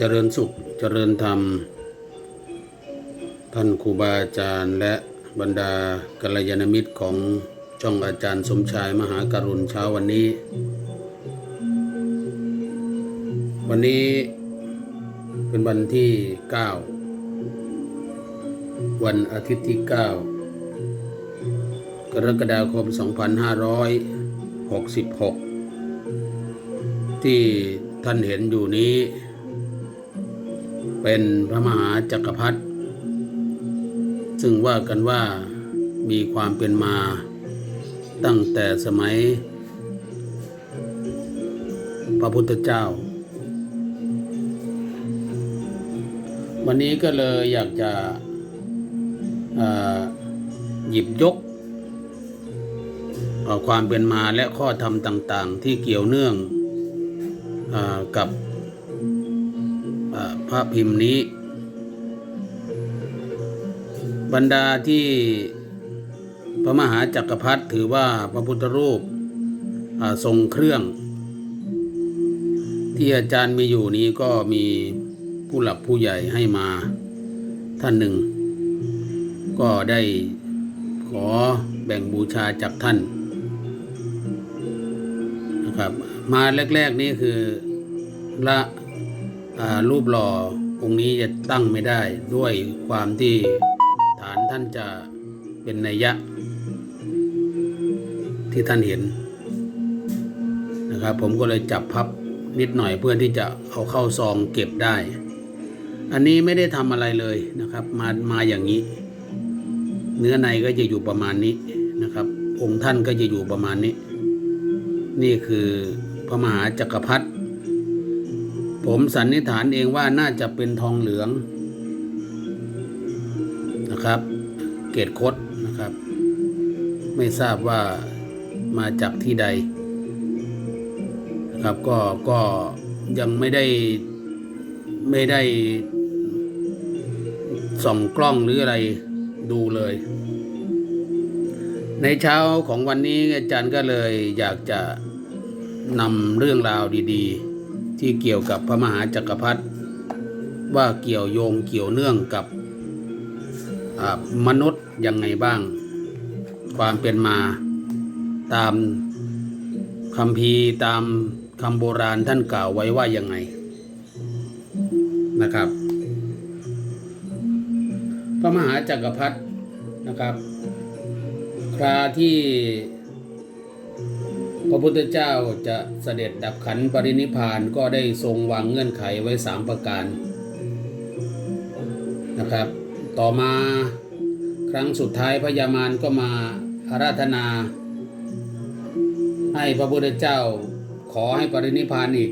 เจริญสุขเจริญธรรม ท่านครูบาอาจารย์และบรรดากัลยาณมิตรของช่องอาจารย์สมชายมหาการุณเช้าวันนี้ วันนี้เป็นวันที่ 9 วันอาทิตย์ที่ 9 กรกฎาคม 2566 ที่ท่านเห็นอยู่นี้ เป็นพระมหาจักรพรรดิซึ่งว่ากันว่ามีความเป็นมาตั้งแต่สมัย พระพุทธเจ้า วันนี้ก็เลยอยากจะหยิบยก ความเป็นมาและข้อธรรมต่าง ๆ ที่เกี่ยวเนื่องอกับ พระพิมพ์นี้ บรรดาที่พระมหาจักรพรรดิถือว่าพระพุทธรูปทรงเครื่อง ที่อาจารย์มีอยู่นี้ก็มีผู้หลักผู้ใหญ่ให้มาท่านหนึ่ง ก็ได้ขอแบ่งบูชาจากท่านนะครับ มาแรก ๆ นี่คือละ รูปหล่อองค์นี้จะตั้งไม่ได้ด้วยความที่ฐานท่านจะเป็นนัยยะ ที่ท่านเห็นนะครับ ผมก็เลยจับพับนิดหน่อยเพื่อที่จะเอาเข้าซองเก็บได้ อันนี้ไม่ได้ทำอะไรเลยนะครับ มามาอย่างนี้ เนื้อในก็จะอยู่ประมาณนี้นะครับ องค์ท่านก็จะอยู่ประมาณนี้ นี่คือพระมหาจักรพรรดิ ผมสันนิษฐานเองว่าน่าจะเป็นทองเหลืองนะครับ เกตคดนะครับ ไม่ทราบว่ามาจากที่ใดนะครับก็ก็ยังไม่ได้ไม่ได้ส่องกล้องหรืออะไรดูเลย ในเช้าของวันนี้อาจารย์ก็เลยอยากจะนำเรื่องราวดี ๆ ที่เกี่ยวกับพระมหาจักรพรรดิว่าเกี่ยวโยงเกี่ยวเนื่องกับมนุษย์ยังไงบ้าง ความเป็นมาตามคำพีตามคำโบราณท่านกล่าวไว้ว่ายังไงนะครับ พระมหาจักรพรรดินะครับ คราที่ พระพุทธเจ้าจะเสด็จดับขันปรินิพานก็ได้ทรงวางเงื่อนไขไว้สามประการนะครับ ต่อมาครั้งสุดท้ายพญามารก็มาอาราธนา ให้พระพุทธเจ้าขอให้ปรินิพานอีก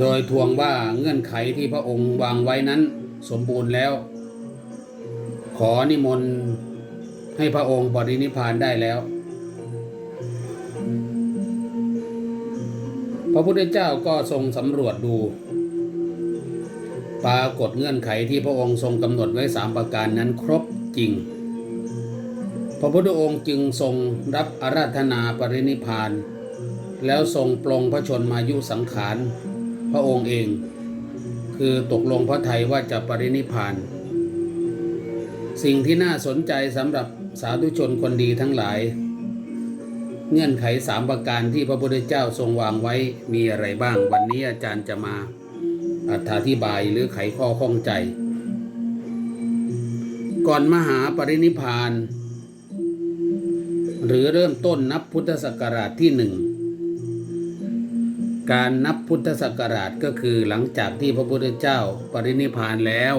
โดยทวงว่าเงื่อนไขที่พระองค์วางไว้นั้นสมบูรณ์แล้ว ขอนิมนต์ให้พระองค์ปรินิพานได้แล้ว พระพุทธเจ้าก็ทรงสำรวจดู ปรากฏเงื่อนไขที่พระองค์ทรงกำหนดไว้สามประการนั้นครบจริง พระพุทธองค์จึงทรงรับอาราธนาปรินิพาน แล้วทรงปลงพระชนมายุสังขาร พระองค์เอง คือตกลงพระไทยว่าจะปรินิพาน สิ่งที่น่าสนใจสำหรับสาธุชนคนดีทั้งหลาย เงื่อนไขสามประการที่พระพุทธเจ้าทรงวางไว้มีอะไรบ้าง วันนี้อาจารย์จะมาอธิบายหรือไขข้อข้องใจ ก่อนมหาปรินิพาน หรือเริ่มต้นนับพุทธศักราชที่หนึ่งการนับพุทธศักราชก็คือหลังจากที่พระพุทธเจ้าปรินิพพานแล้ว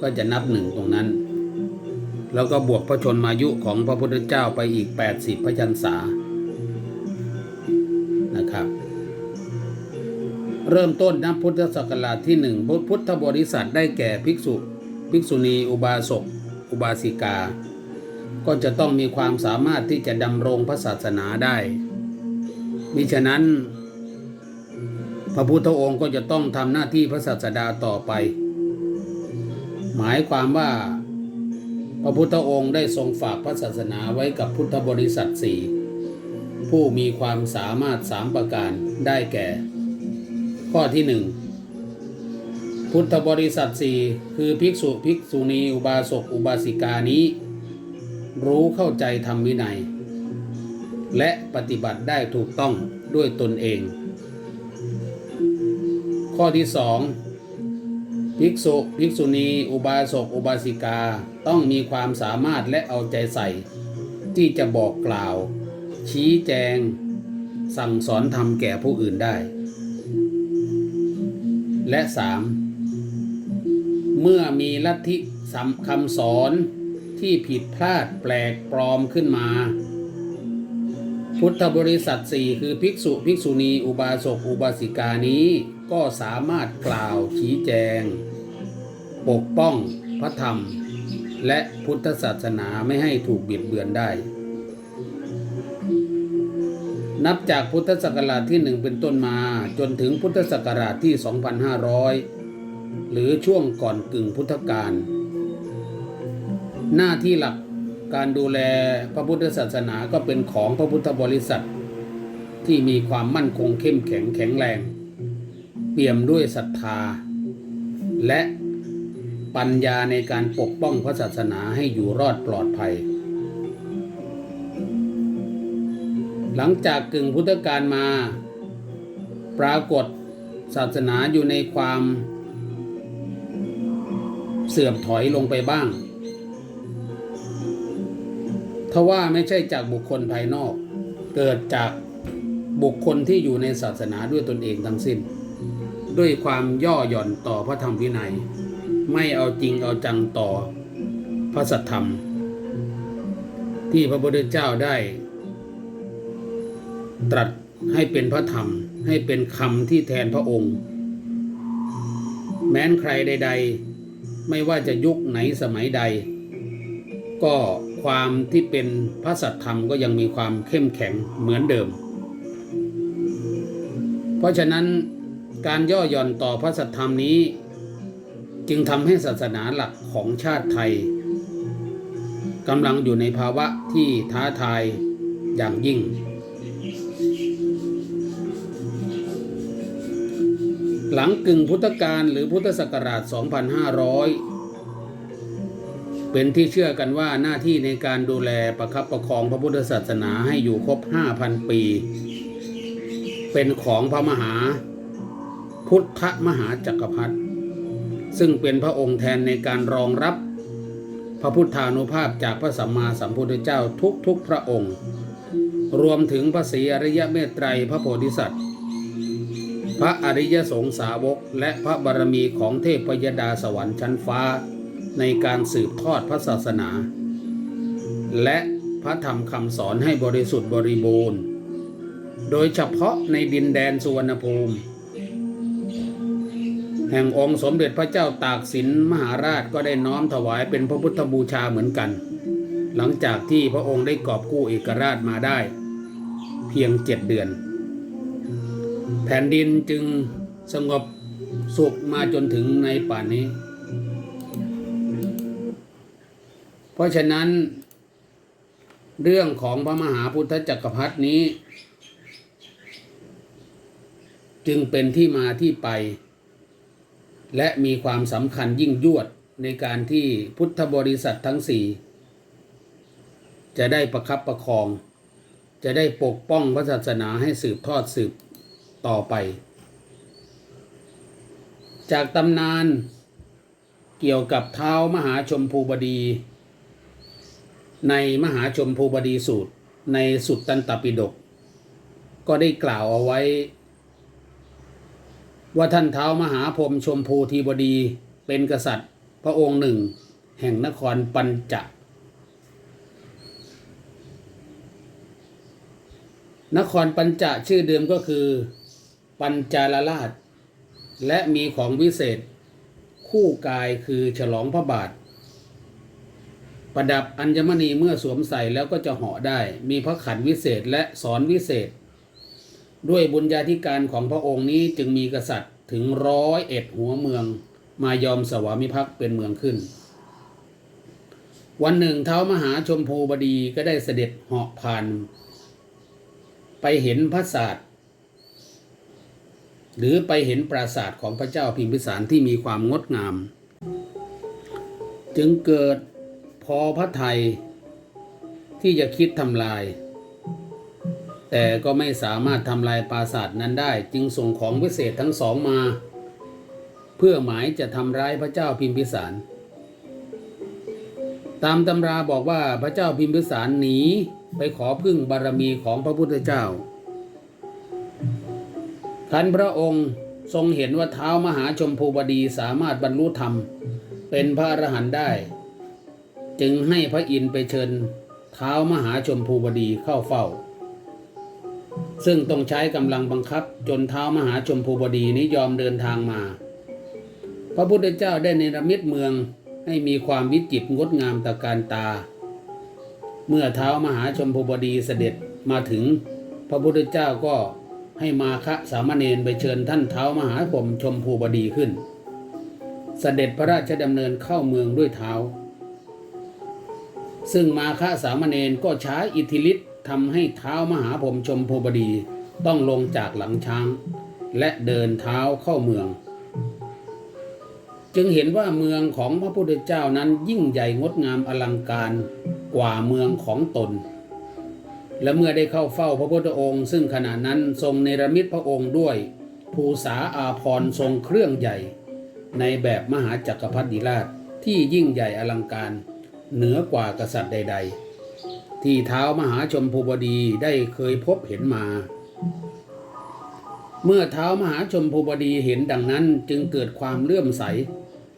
ก็จะนับหนึ่งตรงนั้น แล้วก็บวกพระชนมายุของพระพุทธเจ้าไปอีก 80 พระชันษา เริ่มต้นนับพุทธศักราชที่หนึ่งพุทธบริษัทได้แก่ภิกษุ ภิกษุณี อุบาสก อุบาสิกา ก็จะต้องมีความสามารถที่จะดำรงพระศาสนาได้ มิฉะนั้น พระพุทธองค์ก็จะต้องทำหน้าที่พระศาสดาต่อไป หมายความว่าพระพุทธองค์ได้ทรงฝากพระศาสนาไว้กับพุทธบริษัทสี่ผู้มีความสามารถสามประการได้แก่ ข้อที่หนึ่งพุทธบริษัทสี่คือภิกษุภิกษุณีอุบาสกอุบาสิกานี้ รู้เข้าใจธรรมวินัย และปฏิบัติได้ถูกต้องด้วยตนเอง ข้อที่สองภิกษุภิกษุณี อุบาสกอุบาสิกาต้องมีความสามารถและเอาใจใส่ ที่จะบอกกล่าว ชี้แจง สั่งสอนธรรมแก่ผู้อื่นได้ และสามเมื่อมีลัทธิสำคำสอนที่ผิดพลาดแปลกปลอมขึ้นมา พุทธบริษัทสี่คือภิกษุภิกษุณีอุบาสกอุบาสิกานี้ก็สามารถกล่าวชี้แจง ปกป้องพระธรรม และพุทธศาสนาไม่ให้ถูกบิดเบือนได้ นับจากพุทธศักราชที่หนึ่งเป็นต้นมาจนถึงพุทธศักราชที่ 2,500 หรือช่วงก่อนกึ่งพุทธกาลหน้าที่หลักการดูแลพระพุทธศาสนาก็เป็นของพระพุทธบริษัท ที่มีความมั่นคงเข้มแข็งแข็งแรง เปี่ยมด้วยศรัทธา และปัญญาในการปกป้องพระศาสนาให้อยู่รอดปลอดภัย หลังจากกึ่งพุทธกาลมา ปรากฏศาสนาอยู่ในความ เสื่อมถอยลงไปบ้างทว่าไม่ใช่จากบุคคลภายนอก เกิดจากบุคคลที่อยู่ในศาสนาด้วยตนเองทั้งสิ้น ด้วยความย่อหย่อนต่อพระธรรมวินัย ไม่เอาจริงเอาจังต่อพระสัทธรรม ที่พระพุทธเจ้าได้ ตรัสให้เป็นพระธรรม ให้เป็นคำที่แทนพระองค์ แม้นใครใด ๆ ไม่ว่าจะยุคไหนสมัยใด ก็ความที่เป็นพระสัทธรรมก็ยังมีความเข้มแข็งเหมือนเดิม เพราะฉะนั้นการย่อหย่อนต่อพระสัทธรรมนี้ จึงทำให้ศาสนาหลักของชาติไทยกำลังอยู่ในภาวะที่ท้าทายอย่างยิ่ง หลังกึ่งพุทธกาลหรือพุทธศักราช 2500 เป็นที่เชื่อกันว่าหน้าที่ในการดูแลประคับประคองพระพุทธศาสนาให้อยู่ครบ 5,000 ปี เป็นของพระมหา พุทธมหาจักรพรรดิซึ่งเป็นพระองค์แทนในการรองรับพระพุทธานุภาพจากพระสัมมาสัมพุทธเจ้าทุกๆพระองค์ รวมถึงพระศรีอริยเมตไตรพระโพธิสัตว์ ระอริยสงสาวกและพระบารมีของเทพยดาสวรรค์ชั้นฟ้า ในการสืบทอดพระศาสนา และพระธรรมคำสอนให้บริสุทธิ์บริบูรณ์ โดยเฉพาะในดินแดนสุวรรณภูมิ แห่งองค์สมเด็จพระเจ้าตากสินมหาราชก็ได้น้อมถวายเป็นพระพุทธบูชาเหมือนกัน หลังจากที่พระองค์ได้กอบกู้เอกราชมาได้ เพียงเจ็ดเดือน แผ่นดินจึงสงบสุขมาจนถึงในป่านนี้ เพราะฉะนั้น เรื่องของพระมหาพุทธจักรพรรดินี้ จึงเป็นที่มาที่ไป และมีความสำคัญยิ่งยวดในการที่พุทธบริษัททั้งสี่จะได้ประคับประคอง จะได้ปกป้องพระศาสนาให้สืบทอดสืบ ต่อไป จากตำนานเกี่ยวกับเท้ามหาชมพูบดี ในมหาชมพูบดีสูตรในสุตตันตปิฎกก็ได้กล่าวเอาไว้ ว่าท่านเท้ามหาพรมชมพูทีบดีเป็นกษัตริย์พระองค์หนึ่ง แห่งนครปัญจนครปัญจชื่อเดิมก็คือ ปัญจาลราช และมีของวิเศษ คู่กายคือฉลองพระบาท ประดับอัญมณีเมื่อสวมใส่แล้วก็จะเหาะได้ มีพระขันวิเศษและสอนวิเศษ ด้วยบุญญาธิการของพระองค์นี้จึงมีกษัตริย์ถึงร้อยเอ็ดหัวเมือง มายอมสวามิภักดิ์เป็นเมืองขึ้นวันหนึ่งเท้ามหาชมพูบดีก็ได้เสด็จเหาะผ่าน ไปเห็นพระศาสตร์ หรือไปเห็นปราสาทของพระเจ้าพิมพิสารที่มีความงดงาม จึงเกิดพอพระไทยที่จะคิดทำลาย แต่ก็ไม่สามารถทำลายปราสาทนั้นได้ จึงส่งของวิเศษทั้งสองมา เพื่อหมายจะทำร้ายพระเจ้าพิมพิสาร ตามตำราบอกว่าพระเจ้าพิมพิสารหนีไปขอพึ่งบารมีของพระพุทธเจ้า คันพระองค์ทรงเห็นว่าเท้ามหาชมพูบดีสามารถบรรลุธรรม เป็นพระอรหันต์ได้ จึงให้พระอินทร์ไปเชิญเท้ามหาชมพูบดีเข้าเฝ้า ซึ่งต้องใช้กำลังบังคับจนเท้ามหาชมพูบดีนี้ยอมเดินทางมา พระพุทธเจ้าได้เนรมิตเมืองให้มีความวิจิตรงดงามตะการตา เมื่อเท้ามหาชมพูบดีเสด็จมาถึง พระพุทธเจ้าก็ ให้มาคะสามเณรไปเชิญท่านเท้ามหาพรมชมพูบดีขึ้นเสด็จพระราชดำเนินเข้าเมืองด้วยเท้า ซึ่งมาคะสามเณรก็ใช้อิทธิฤทธิ์ทำให้เท้ามหาพรมชมพูบดีต้องลงจากหลังช้าง และเดินเท้าเข้าเมือง จึงเห็นว่าเมืองของพระพุทธเจ้านั้นยิ่งใหญ่งดงามอลังการกว่าเมืองของตน และเมื่อได้เข้าเฝ้าพระพุทธองค์ ซึ่งขณะนั้นทรงเนรมิตพระองค์ด้วย ภูษาอาพรทรงเครื่องใหญ่ ในแบบมหาจักรพรรดิราชที่ยิ่งใหญ่อลังการ เหนือกว่ากษัตริย์ใด ๆ ที่เท้ามหาชมพูบดีได้เคยพบเห็นมา เมื่อเท้ามหาชมพูบดีเห็นดังนั้นจึงเกิดความเลื่อมใส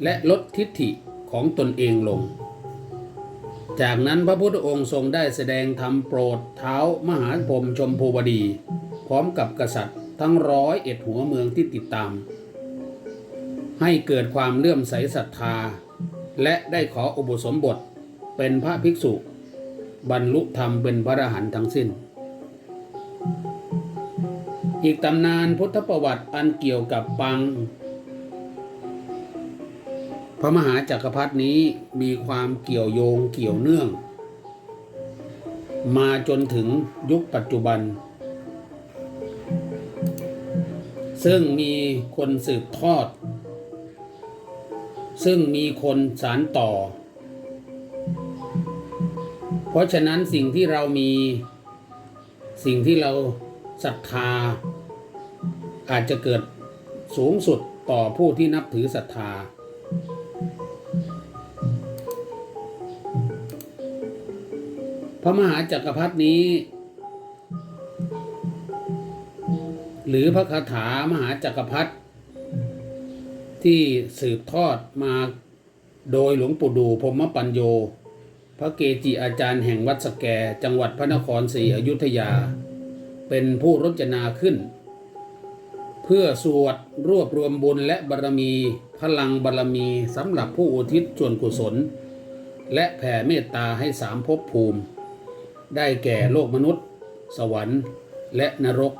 และลดทิฏฐิของตนเองลง จากนั้นพระพุทธองค์ทรงได้แสดงธรรมโปรดเท้ามหาพรมชมพูบดี พร้อมกับกษัตริย์ทั้งร้อยเอ็ดหัวเมืองที่ติดตาม ให้เกิดความเลื่อมใสศรัทธา และได้ขออุปสมบทเป็นพระภิกษุ บรรลุธรรมเป็นพระอรหันต์ทั้งสิ้น อีกตำนานพุทธประวัติอันเกี่ยวกับปัง ระมหาจักรพรรดินี้มีความเกี่ยวโยงเกี่ยวเนื่อง มาจนถึงยุคปัจจุบัน ซึ่งมีคนสืบทอด ซึ่งมีคนสารต่อ เพราะฉะนั้นสิ่งที่เรามีสิ่งที่เราศรัทธา อาจจะเกิดสูงสุดต่อผู้ที่นับถือศรัทธา พระมหาจักรพรรดินี้ หรือพระคาถามหาจักรพรรดิที่สืบทอดมาโดยหลวงปู่ดูพรมปัญโย พระเกจิอาจารย์แห่งวัดสแก จังหวัดพระนครศรีอยุธยา เป็นผู้รจนาขึ้น เพื่อสวดรวบรวมบุญและบารมี พลังบารมีสำหรับผู้อุทิศส่วนกุศล และแผ่เมตตาให้สามภพภูมิ ได้แก่โลกมนุษย์ สวรรค์ และนรก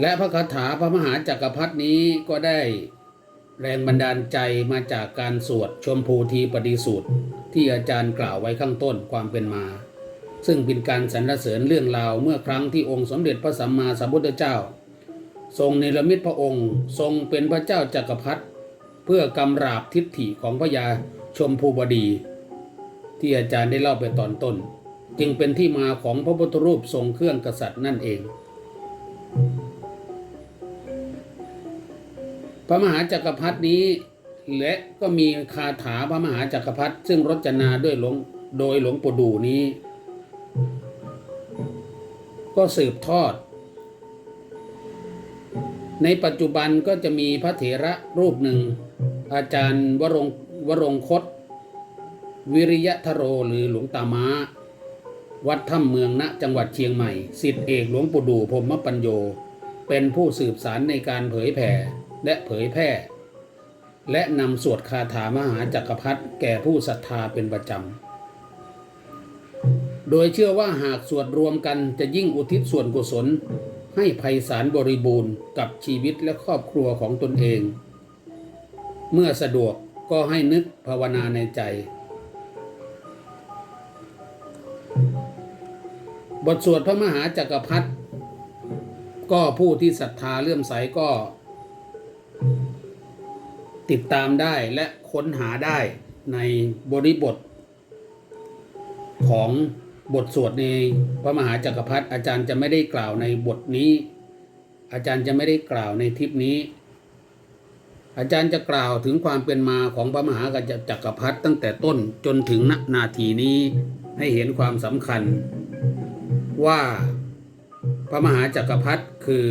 และพระคาถาพระมหาจักรพรรดินี้ก็ได้แรงบันดาลใจมาจากการสวดชมพูทีปฏิสูตร ที่อาจารย์กล่าวไว้ข้างต้นความเป็นมา ซึ่งเป็นการสรรเสริญเรื่องราวเมื่อครั้งที่องค์สมเด็จพระสัมมาสัมพุทธเจ้า ทรงเนรมิตพระองค์ ทรงเป็นพระเจ้าจักรพรรดิเพื่อกำราบทิฏฐิของพระยาชมพูบดี ที่อาจารย์ได้เล่าไปตอนต้น จึงเป็นที่มาของพระพุทธรูปทรงเครื่องกษัตริย์นั่นเอง พระมหาจักรพรรดินี้และก็มีคาถาพระมหาจักรพรรดิซึ่งรจนาด้วยหลวงโดยหลวงปู่ดูนี้ ก็สืบทอด ในปัจจุบันก็จะมีพระเถระรูปหนึ่ง อาจารย์วรงวรงคต วิริยะทโรหรือหลวงตาม้า วัดถ้ำเมืองณจังหวัดเชียงใหม่สิทธิเอกหลวงปู่ดูพรหมปัญโย เป็นผู้สืบสารในการเผยแผ่และเผยแพร่ และนำสวดคาถามหาจักรพรรดิแก่ผู้ศรัทธาเป็นประจำ โดยเชื่อว่าหากสวดรวมกันจะยิ่งอุทิศส่วนกุศล ให้ไพศาลบริบูรณ์กับชีวิตและครอบครัวของตนเอง เมื่อสะดวกก็ให้นึกภาวนาในใจ บทสวดพระมหาจักรพรรดิก็ผู้ที่ศรัทธาเลื่อมใสก็ ติดตามได้และค้นหาได้ในบริบท ของบทสวดในพระมหาจักรพรรดิอาจารย์จะไม่ได้กล่าวในบทนี้ อาจารย์จะไม่ได้กล่าวในทิปนี้ อาจารย์จะกล่าวถึงความเป็นมาของพระมหาจักรพรรดิตั้งแต่ต้นจนถึงณนาทีนี้ให้เห็นความสำคัญ ว่าพระมหาจักรพรรดิคือ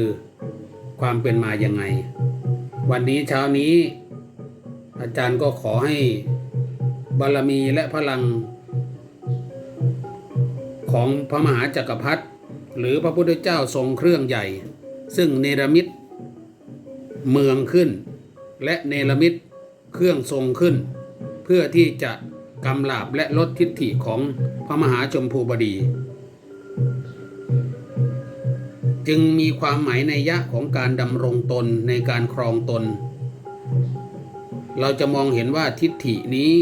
ความเป็นมาอย่างไง วันนี้เช้านี้ อาจารย์ก็ขอให้บารมีและพลัง ของพระมหาจักรพรรดิหรือพระพุทธเจ้าทรงเครื่องใหญ่ ซึ่งเนรมิตเมืองขึ้น และเนรมิตเครื่องทรงขึ้น เพื่อที่จะกำลาบและลดทิฏฐิของพระมหาชมพูบดี จึงมีความหมายในยะของการดำรงตนในการครองตน เราจะมองเห็นว่าทิฏฐินี้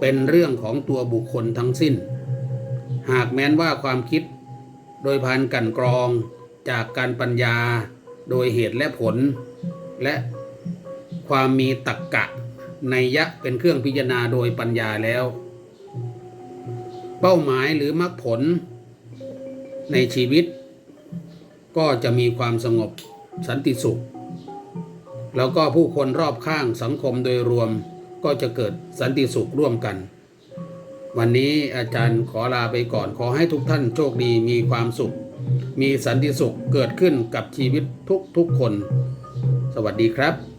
เป็นเรื่องของตัวบุคคลทั้งสิ้น หากแม้นว่าความคิดโดยพานกันกรองจากการปัญญาโดยเหตุและผล และความมีตักกะในยะเป็นเครื่องพิจารณาโดยปัญญาแล้ว เป้าหมายหรือมรรคผลในชีวิต ก็จะมีความสงบสันติสุข แล้วก็ผู้คนรอบข้างสังคมโดยรวมก็จะเกิดสันติสุขร่วมกัน วันนี้อาจารย์ขอลาไปก่อนขอให้ทุกท่านโชคดีมีความสุข มีสันติสุขเกิดขึ้นกับชีวิตทุกๆคน สวัสดีครับ